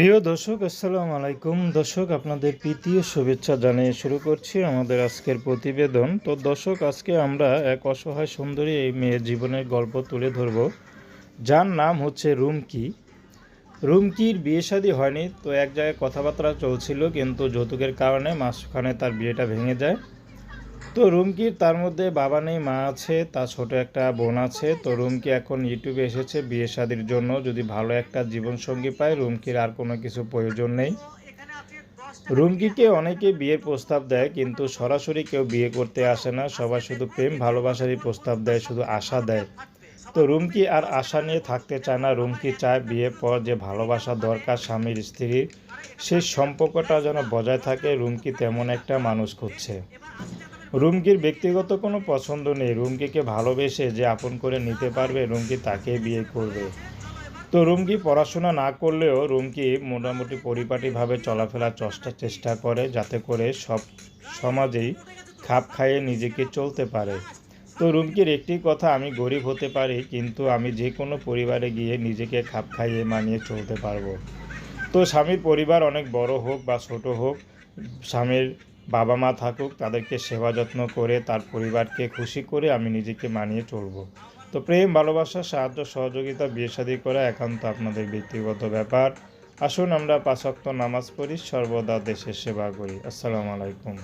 প্রিয় দর্শক, আসসালামু আলাইকুম। দর্শক, আপনাদের প্রীতীয় শুভেচ্ছা জানিয়ে শুরু করছি আমাদের আজকের প্রতিবেদন। তো দর্শক, আজকে আমরা এক অসহায় সুন্দরী এই মেয়ের জীবনের গল্প তুলে ধরব। যার নাম হচ্ছে রুমকি। রুমকির বিয়ে শাদী হয়নি, তো এক জায়গায় কথাবার্তা চলছিল, কিন্তু যৌতুকের কারণে মাঝখানে তার বিয়েটা ভেঙে যায়। তো রুমকির তার মধ্যে বাবা নেই, মা আছে, তার ছোট একটা বোন আছে। তো রুমকি এখন ইউটিউবে এসেছে বিয়ে শাদির জন্য। যদি ভালো একটা জীবনসঙ্গী পায়, রুমকির আর কোনো কিছু প্রয়োজন নেই। রুমকিকে অনেকে বিয়ের প্রস্তাব দেয়, কিন্তু সরাসরি কেউ বিয়ে করতে আসে না। সবাই শুধু প্রেম, ভালোবাসারই প্রস্তাব দেয়, শুধু আশা দেয়। তো রুমকি আর আশা নিয়ে থাকতে চায় না। রুমকি চায় বিয়ের পর যে ভালোবাসা দরকার স্বামীর স্ত্রীর, সেই সম্পর্কটা যেন বজায় থাকে। রুমকি তেমন একটা মানুষ খুঁজছে। রুমকির ব্যক্তিগত কোনো পছন্দ নেই। রুমকিকে ভালোবেসে যে আপন করে নিতে পারবে, রুমকি তাকে বিয়ে করবে। তো রুমকি পড়াশোনা না করলেও রুমকি মোটামুটি পরিপাটিভাবে চলাফেরার চেষ্টা চেষ্টা করে যাতে করে সব সমাজেই খাপ খাইয়ে নিজেকে চলতে পারে। তো রুমকির একটি কথা, আমি গরিব হতে পারি, কিন্তু আমি যে কোনো পরিবারে গিয়ে নিজেকে খাপ খাইয়ে মানিয়ে চলতে পারব। তো স্বামীর পরিবার অনেক বড় হোক বা ছোট হোক, স্বামীর বাবা মা থাকুক, তাদেরকে সেবা যত্ন করে, তার পরিবারকে খুশি করে আমি নিজেকে মানিয়ে চলব। তো প্রেম, ভালোবাসা, সাহায্য, সহযোগিতা, বিয়ে শাদী করা একান্ত আপনাদের ব্যক্তিগত ব্যাপার। আসুন আমরা পাঁচক্ত নামাজ পড়ি, সর্বদা দেশের সেবা করি। আসসালামু আলাইকুম।